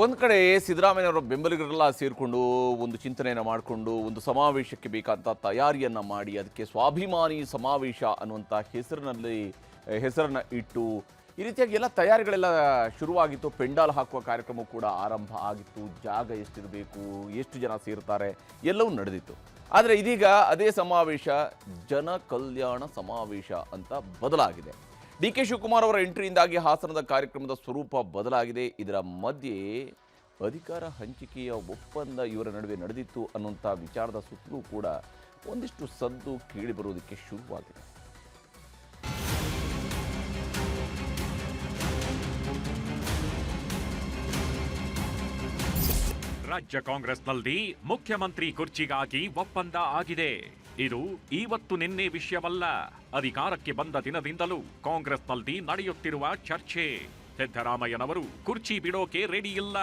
ಒಂದು ಕಡೆ ಸಿದ್ದರಾಮಯ್ಯನವರ ಬೆಂಬಲಿಗರೆಲ್ಲ ಸೇರಿಕೊಂಡು ಒಂದು ಚಿಂತನೆಯನ್ನು ಮಾಡಿಕೊಂಡು ಒಂದು ಸಮಾವೇಶಕ್ಕೆ ಬೇಕಾದಂಥ ತಯಾರಿಯನ್ನು ಮಾಡಿ ಅದಕ್ಕೆ ಸ್ವಾಭಿಮಾನಿ ಸಮಾವೇಶ ಅನ್ನುವಂಥ ಹೆಸರಿನಲ್ಲಿ ಹೆಸರನ್ನು ಇಟ್ಟು ಈ ರೀತಿಯಾಗಿ ಎಲ್ಲ ತಯಾರಿಗಳೆಲ್ಲ ಶುರುವಾಗಿತ್ತು. ಪೆಂಡಾಲ್ ಹಾಕುವ ಕಾರ್ಯಕ್ರಮ ಕೂಡ ಆರಂಭ ಆಗಿತ್ತು. ಜಾಗ ಎಷ್ಟಿರಬೇಕು, ಎಷ್ಟು ಜನ ಸೇರ್ತಾರೆ, ಎಲ್ಲವೂ ನಡೆದಿತ್ತು. ಆದರೆ ಇದೀಗ ಅದೇ ಸಮಾವೇಶ, ಜನ ಕಲ್ಯಾಣ ಸಮಾವೇಶ ಅಂತ ಬದಲಾಗಿದೆ. ಡಿ ಕೆ ಶಿವಕುಮಾರ್ ಅವರ ಎಂಟ್ರಿಯಿಂದಾಗಿ ಹಾಸನದ ಕಾರ್ಯಕ್ರಮದ ಸ್ವರೂಪ ಬದಲಾಗಿದೆ. ಇದರ ಮಧ್ಯೆ ಅಧಿಕಾರ ಹಂಚಿಕೆಯ ಒಪ್ಪಂದ ಇವರ ನಡುವೆ ನಡೆದಿತ್ತು ಅನ್ನುವಂಥ ವಿಚಾರದ ಸುತ್ತಲೂ ಕೂಡ ಒಂದಿಷ್ಟು ಸದ್ದು ಕೇಳಿಬರುವುದಕ್ಕೆ ಶುರುವಾಗಿದೆ. ರಾಜ್ಯ ಕಾಂಗ್ರೆಸ್ನಲ್ಲಿ ಮುಖ್ಯಮಂತ್ರಿ ಕುರ್ಚಿಗಾಗಿ ಒಪ್ಪಂದ ಆಗಿದೆ. ಇದು ಇವತ್ತು ನಿನ್ನೆ ವಿಷಯವಲ್ಲ. ಅಧಿಕಾರಕ್ಕೆ ಬಂದ ದಿನದಿಂದಲೂ ಕಾಂಗ್ರೆಸ್ನಲ್ಲಿ ನಡೆಯುತ್ತಿರುವ ಚರ್ಚೆ. ಸಿದ್ದರಾಮಯ್ಯನವರು ಕುರ್ಚಿ ಬಿಡೋಕೆ ರೆಡಿ ಇಲ್ಲ.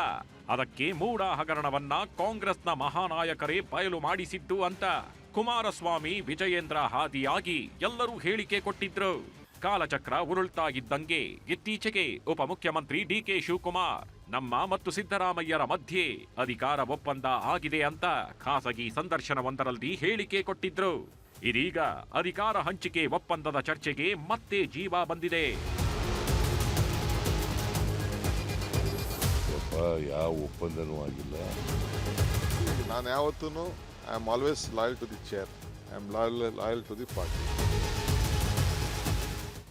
ಅದಕ್ಕೆ ಮೂಡ ಹಗರಣವನ್ನ ಕಾಂಗ್ರೆಸ್ನ ಮಹಾನಾಯಕರೇ ಬಯಲು ಮಾಡಿಸಿದ್ದು ಅಂತ ಕುಮಾರಸ್ವಾಮಿ ವಿಜಯೇಂದ್ರ ಹಾದಿಯಾಗಿ ಎಲ್ಲರೂ ಹೇಳಿಕೆ ಕೊಟ್ಟಿದ್ರು. ಕಾಲಚಕ್ರ ಉರುಳ್ತಾಗಿದ್ದಂಗೆ ಇತ್ತೀಚೆಗೆ ಉಪಮುಖ್ಯಮಂತ್ರಿ ಡಿಕೆ ಶಿವಕುಮಾರ್ ನಮ್ಮ ಮತ್ತು ಸಿದ್ದರಾಮಯ್ಯರ ಮಧ್ಯೆ ಅಧಿಕಾರ ಒಪ್ಪಂದ ಆಗಿದೆ ಅಂತ ಖಾಸಗಿ ಸಂದರ್ಶನವೊಂದರಲ್ಲಿ ಹೇಳಿಕೆ ಕೊಟ್ಟಿದ್ರು. ಇದೀಗ ಅಧಿಕಾರ ಹಂಚಿಕೆ ಒಪ್ಪಂದದ ಚರ್ಚೆಗೆ ಮತ್ತೆ ಜೀವ ಬಂದಿದೆ. ಯಾವ ಒಪ್ಪಂದನೂ ಆಗಿಲ್ಲ. ನಾನು ಯಾವತ್ತೂ I am always loyal to the chair I am loyal loyal to the party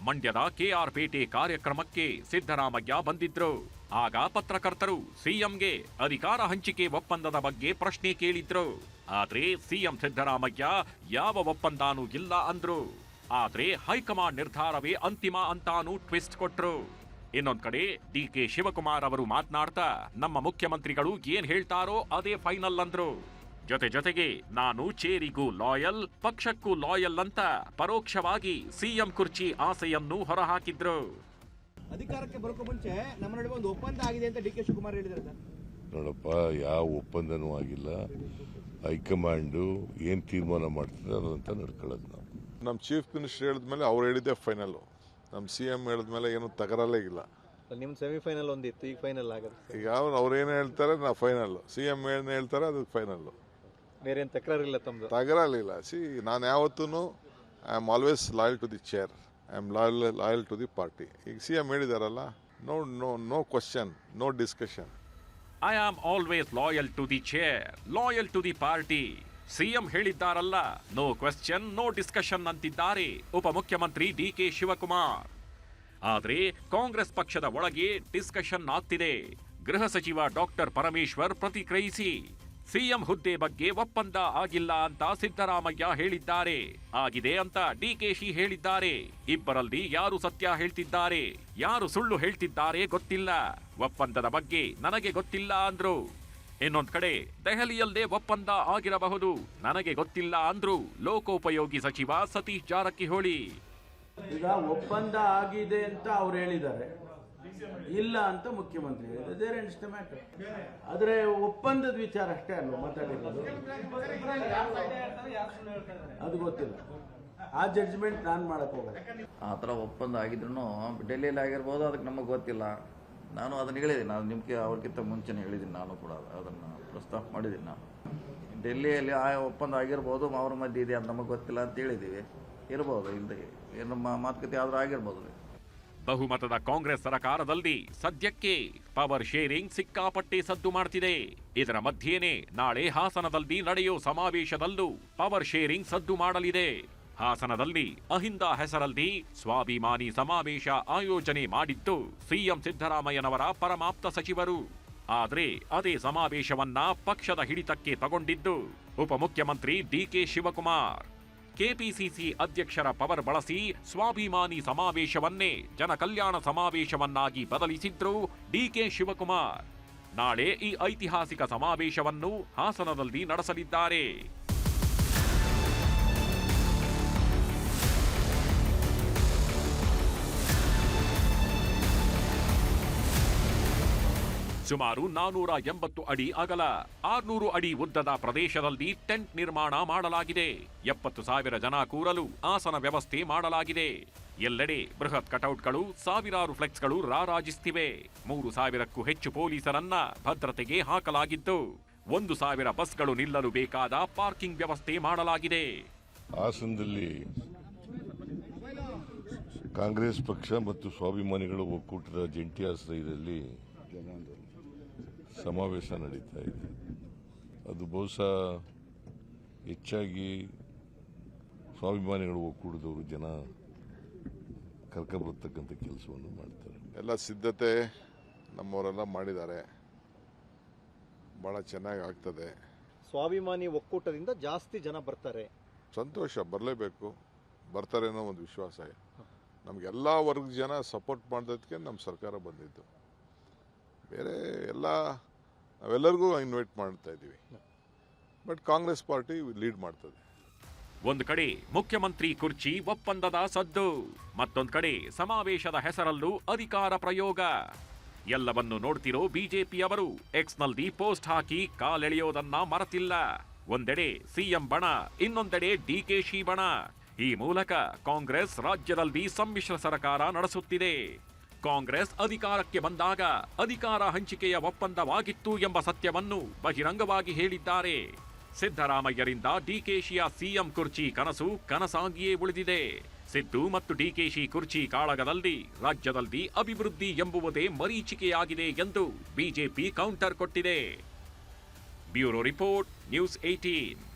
ಮಂಡ್ಯದ ಕೆಆರ್ ಪೇಟೆ ಕಾರ್ಯಕ್ರಮಕ್ಕೆ ಸಿದ್ದರಾಮಯ್ಯ ಬಂದಿದ್ರು. ಆಗ ಪತ್ರಕರ್ತರು ಸಿಎಂಗೆ ಅಧಿಕಾರ ಹಂಚಿಕೆ ಒಪ್ಪಂದದ ಬಗ್ಗೆ ಪ್ರಶ್ನೆ ಕೇಳಿದ್ರು. ಆದ್ರೆ ಸಿಎಂ ಸಿದ್ದರಾಮಯ್ಯ, ಯಾವ ಒಪ್ಪಂದಾನೂ ಇಲ್ಲ ಅಂದ್ರು. ಆದ್ರೆ ಹೈಕಮಾಂಡ್ ನಿರ್ಧಾರವೇ ಅಂತಿಮ ಅಂತಾನೂ ಟ್ವಿಸ್ಟ್ ಕೊಟ್ರು. ಇನ್ನೊಂದ್ ಕಡೆ ಡಿ ಕೆ ಶಿವಕುಮಾರ್ ಅವರು ಮಾತನಾಡ್ತಾ, ನಮ್ಮ ಮುಖ್ಯಮಂತ್ರಿಗಳು ಏನ್ ಹೇಳ್ತಾರೋ ಅದೇ ಫೈನಲ್ ಅಂದ್ರು. ಜೊತೆ ಜೊತೆಗೆ, ನಾನು ಚೇರಿಗೂ ಲಾಯಲ್, ಪಕ್ಷಕ್ಕೂ ಲಾಯಲ್ ಅಂತ ಪರೋಕ್ಷವಾಗಿ ಸಿಎಂ ಕುರ್ಚಿ ಆಸೆಯನ್ನು ಹೊರಹಾಕಿದ್ರು. ಅಧಿಕಾರಕ್ಕೆ ಬರೋಕೆ ಮುಂಚೆ ನಮ್ಮ ನಡುವೆ ಒಂದು ಒಪ್ಪಂದ ಆಗಿದೆ ಅಂತ ಡಿ ಕೆ ಶಿವಕುಮಾರ್ ಹೇಳಿದ್ದಾರೆ ಸರ್. ನೋಡಪ್ಪ ಯಾವ ಒಪ್ಪಂದನೂ ಆಗಿಲ್ಲ. ಹೈಕಮಾಂಡು ಏನು ತೀರ್ಮಾನ ಮಾಡ್ತದೆ ಅದಂತ ನಡ್ಕೊಳ್ಳೋದು ನಾವು. ನಮ್ಮ ಚೀಫ್ ಮಿನಿಸ್ಟರ್ ಹೇಳಿದ್ಮೇಲೆ ಅವ್ರು ಹೇಳಿದ್ದೆ ಫೈನಲ್ಲು ನಮ್ಮ ಸಿ ಎಂ ಹೇಳಿದ್ಮೇಲೆ ಏನು ತಗರಲ್ಲೇ ಇಲ್ಲ. ನಿಮ್ಮ ಸೆಮಿಫೈನಲ್ ಒಂದಿತ್ತು ಈಗ ಫೈನಲ್ ಆಗುತ್ತೆ ಈಗ ಅವ್ರು ಅವ್ರೇನು ಹೇಳ್ತಾರೆ ನಾ ಫೈನಲ್ಲು ಸಿ ಎಂ ಏನು ಹೇಳ್ತಾರೆ ಅದು ಫೈನಲ್ ಬೇರೆ ಏನು ತಕರಾರಿಲ್ಲ ತಮ್ಮದು ತಗರಲ್ಲಿಲ್ಲ ಸಿ ನಾನು ಯಾವತ್ತೂ I am always loyal to the chair I am loyal loyal to the party ಈಗ C M ಹೇಳಿದಾರಲ್ಲ no no no question no discussion I am always loyal to the chair loyal to the party CM ಹೇಳಿದ್ದಾರಲ್ಲ no question no discussion ಅಂತಿದ್ದಾರೆ ಉಪಮುಖ್ಯಮಂತ್ರಿ D K Shivakumar. ಆದರೆ ಕಾಂಗ್ರೆಸ್ ಪಕ್ಷದ ಒಳಗೆ discussion ಆಗ್ತಿದೆ. ಗೃಹ ಸಚಿವ doctor Parameshwar ಪ್ರತಿಕ್ರಿಯಿಸಿ. ಸಿಎಂ ಹುದ್ದೆ ಬಗ್ಗೆ ಒಪ್ಪಂದ ಆಗಿಲ್ಲ ಅಂತ ಸಿದ್ದರಾಮಯ್ಯ ಹೇಳಿದ್ದಾರೆ. ಆಗಿದೆ ಅಂತ ಡಿಕೆಶಿ ಹೇಳಿದ್ದಾರೆ. ಇಬ್ಬರಲ್ಲಿ ಯಾರು ಸತ್ಯ ಹೇಳ್ತಿದ್ದಾರೆ? ಯಾರು ಸುಳ್ಳು ಹೇಳ್ತಿದ್ದಾರೆ ಗೊತ್ತಿಲ್ಲ. ಒಪ್ಪಂದದ ಬಗ್ಗೆ ನನಗೆ ಗೊತ್ತಿಲ್ಲ ಅಂದ್ರು. ಇನ್ನೊಂದ್ ಕಡೆ ದೆಹಲಿಯಲ್ಲೇ ಒಪ್ಪಂದ ಆಗಿರಬಹುದು. ನನಗೆ ಗೊತ್ತಿಲ್ಲ ಅಂದ್ರು. ಲೋಕೋಪಯೋಗಿ ಸಚಿವ ಸತೀಶ್ ಜಾರಕಿಹೊಳಿ. ಈಗ ಒಪ್ಪಂದ ಆಗಿದೆ ಅಂತ ಅವ್ರು ಹೇಳಿದ್ದಾರೆ. ಇಲ್ಲ ಅಂತ ಮುಖ್ಯಮಂತ್ರಿ ಮ್ಯಾಟರ್ ಆದ್ರೆ ಒಪ್ಪಂದದ ವಿಚಾರ ಅಷ್ಟೇ ಅಲ್ವಾ ಮಾತಾಡಿರೋದು? ಅದು ಗೊತ್ತಿಲ್ಲ. ಆ ಜಡ್ಜ್ಮೆಂಟ್ ನಾನು ಮಾಡಕ್ ಹೋಗಲ್ಲ. ಆ ಥರ ಒಪ್ಪಂದ ಆಗಿದ್ರು ಡೆಲ್ಲಿಯಲ್ಲಿ ಆಗಿರ್ಬೋದು ಅದಕ್ಕೆ ನಮಗೆ ಗೊತ್ತಿಲ್ಲ. ನಾನು ಅದನ್ನು ಹೇಳಿದ್ದೀನಿ. ನಾನು ನಿಮಗೆ ಅವ್ರಿಗಿಂತ ಮುಂಚೆನೇ ಹೇಳಿದ್ದೀನಿ. ನಾನು ಕೂಡ ಅದನ್ನು ಪ್ರಸ್ತಾಪ ಮಾಡಿದ್ದೀನಿ ನಾನು. ಡೆಲ್ಲಿಯಲ್ಲಿ ಆ ಒಪ್ಪಂದ ಆಗಿರ್ಬೋದು ಅವ್ರ ಮಧ್ಯೆ ಇದೆ ಅದು ನಮಗೆ ಗೊತ್ತಿಲ್ಲ ಅಂತ ಹೇಳಿದ್ದೀವಿ. ಇರ್ಬೋದು ಇಲ್ಲದೆ ಏನು ಮಾತುಕತೆ ಆದರೂ ಆಗಿರ್ಬೋದು. ಬಹುಮತದ ಕಾಂಗ್ರೆಸ್ ಸರಕಾರದಲ್ಲಿ ಸದ್ಯಕ್ಕೆ ಪವರ್ ಶೇರಿಂಗ್ ಸಿಕ್ಕಾಪಟ್ಟೆ ಸದ್ದು ಮಾಡ್ತಿದೆ. ಇದರ ಮಧ್ಯೆನೇ ನಾಳೆ ಹಾಸನದಲ್ಲಿ ನಡೆಯೋ ಸಮಾವೇಶದಲ್ಲೂ ಪವರ್ ಶೇರಿಂಗ್ ಸದ್ದು ಮಾಡಲಿದೆ. ಹಾಸನದಲ್ಲಿ ಅಹಿಂದ ಹೆಸರಲ್ಲಿ ಸ್ವಾಭಿಮಾನಿ ಸಮಾವೇಶ ಆಯೋಜನೆ ಮಾಡಿದ್ದು ಸಿಎಂ ಸಿದ್ದರಾಮಯ್ಯನವರ ಪರಮಾಪ್ತ ಸಚಿವರು. ಆದರೆ ಅದೇ ಸಮಾವೇಶವನ್ನ ಪಕ್ಷದ ಹಿಡಿತಕ್ಕೆ ತಗೊಂಡಿದ್ದು ಉಪಮುಖ್ಯಮಂತ್ರಿ ಡಿಕೆ ಶಿವಕುಮಾರ್. ಕೆಪಿಸಿಸಿ ಅಧ್ಯಕ್ಷರ ಪವರ್ ಬಳಸಿ ಸ್ವಾಭಿಮಾನಿ ಸಮಾವೇಶವನ್ನೇ ಜನಕಲ್ಯಾಣ ಸಮಾವೇಶವನ್ನಾಗಿ ಬದಲಿಸಿದ್ರು ಡಿಕೆ ಶಿವಕುಮಾರ್. ನಾಳೆ ಈ ಐತಿಹಾಸಿಕ ಸಮಾವೇಶವನ್ನು ಹಾಸನದಲ್ಲಿ ನಡೆಸಲಿದ್ದಾರೆ. ಸುಮಾರು ನಾನೂರ ಎಂಬತ್ತು ಅಡಿ ಅಗಲ, ಆರ್ನೂರು ಅಡಿ ಉದ್ದದ ಪ್ರದೇಶದಲ್ಲಿ ಟೆಂಟ್ ನಿರ್ಮಾಣ ಮಾಡಲಾಗಿದೆ. ಎಪ್ಪತ್ತು ಸಾವಿರ ಜನ ಕೂರಲು ಆಸನ ವ್ಯವಸ್ಥೆ ಮಾಡಲಾಗಿದೆ. ಎಲ್ಲೆಡೆ ಬೃಹತ್ ಕಟೌಟ್ಗಳು, ಸಾವಿರಾರು ಫ್ಲೆಕ್ಸ್ಗಳು ರಾರಾಜಿಸ್ತಿವೆ. ಮೂರು ಸಾವಿರಕ್ಕೂ ಹೆಚ್ಚು ಪೊಲೀಸರನ್ನ ಭದ್ರತೆಗೆ ಹಾಕಲಾಗಿದ್ದು ಒಂದು ಸಾವಿರ ಬಸ್ಗಳು ನಿಲ್ಲಲು ಬೇಕಾದ ಪಾರ್ಕಿಂಗ್ ವ್ಯವಸ್ಥೆ ಮಾಡಲಾಗಿದೆ. ಹಾಸನದಲ್ಲಿ ಕಾಂಗ್ರೆಸ್ ಪಕ್ಷ ಮತ್ತು ಸ್ವಾಭಿಮಾನಿಗಳು ಒಕ್ಕೂಟದ ಜಂಟಿ ಆಶ್ರಯದಲ್ಲಿ ಸಮಾವೇಶ ನಡೀತಾ ಇದೆ. ಅದು ಬಹುಶಃ ಹೆಚ್ಚಾಗಿ ಸ್ವಾಭಿಮಾನಿಗಳು ಒಕ್ಕೂಡಿದವರು ಜನ ಕರ್ಕೊಬರ್ತಕ್ಕಂಥ ಕೆಲಸವನ್ನು ಮಾಡ್ತಾರೆ. ಎಲ್ಲ ಸಿದ್ಧತೆ ನಮ್ಮವರೆಲ್ಲ ಮಾಡಿದ್ದಾರೆ. ಭಾಳ ಚೆನ್ನಾಗಿ ಆಗ್ತದೆ. ಸ್ವಾಭಿಮಾನಿ ಒಕ್ಕೂಟದಿಂದ ಜಾಸ್ತಿ ಜನ ಬರ್ತಾರೆ. ಸಂತೋಷ ಬರಲೇಬೇಕು. ಬರ್ತಾರೆ ಅನ್ನೋ ಒಂದು ವಿಶ್ವಾಸ ನಮಗೆಲ್ಲ ವರ್ಗದ ಜನ ಸಪೋರ್ಟ್ ಮಾಡೋದಕ್ಕೆ ನಮ್ಮ ಸರ್ಕಾರ ಬಂದಿದ್ದು. ಬೇರೆ ಎಲ್ಲ ನಾವೆಲ್ಲರಿಗೂ ಇನ್ವೈಟ್ ಮಾಡ್ತಾ ಇದ್ದೀವಿ ಬಟ್ ಕಾಂಗ್ರೆಸ್ ಪಾರ್ಟಿ ಲೀಡ್ ಮಾಡ್ತದೆ. ಒಂದು ಕಡೆ ಮುಖ್ಯಮಂತ್ರಿ ಕುರ್ಚಿ ಒಪ್ಪಂದದ ಸದ್ದು, ಮತ್ತೊಂದು ಕಡೆ ಸಮಾವೇಶದ ಹೆಸರಲ್ಲೂ ಅಧಿಕಾರ ಪ್ರಯೋಗ. ಎಲ್ಲವನ್ನು ನೋಡ್ತಿರೋ ಬಿಜೆಪಿಯವರು ಎಕ್ಸ್ನಲ್ಲಿ ಪೋಸ್ಟ್ ಹಾಕಿ ಕಾಲೆಳೆಯೋದನ್ನ ಮರೆತಿಲ್ಲ. ಒಂದೆಡೆ ಸಿಎಂ ಬಣ, ಇನ್ನೊಂದೆಡೆ ಡಿಕೆಶಿ ಬಣ. ಈ ಮೂಲಕ ಕಾಂಗ್ರೆಸ್ ರಾಜ್ಯದಲ್ಲಿ ಸಮ್ಮಿಶ್ರ ಸರ್ಕಾರ ನಡೆಸುತ್ತಿದೆ. ಕಾಂಗ್ರೆಸ್ ಅಧಿಕಾರಕ್ಕೆ ಬಂದಾಗ ಅಧಿಕಾರ ಹಂಚಿಕೆಯ ಒಪ್ಪಂದವಾಗಿತ್ತು ಎಂಬ ಸತ್ಯವನ್ನು ಬಹಿರಂಗವಾಗಿ ಹೇಳಿದ್ದಾರೆ. ಸಿದ್ದರಾಮಯ್ಯರಿಂದ ಡಿಕೆಶಿಯ ಸಿಎಂ ಕುರ್ಚಿ ಕನಸು ಕನಸಾಗಿಯೇ ಉಳಿದಿದೆ. ಸಿದ್ದು ಮತ್ತು ಡಿಕೆಶಿ ಕುರ್ಚಿ ಕಾಳಗದಲ್ಲಿ ರಾಜ್ಯದಲ್ಲಿ ಅಭಿವೃದ್ಧಿ ಎಂಬುವುದೇ ಮರೀಚಿಕೆಯಾಗಿದೆ ಎಂದು ಬಿಜೆಪಿ ಕೌಂಟರ್ ಕೊಟ್ಟಿದೆ. Bureau report, news eighteen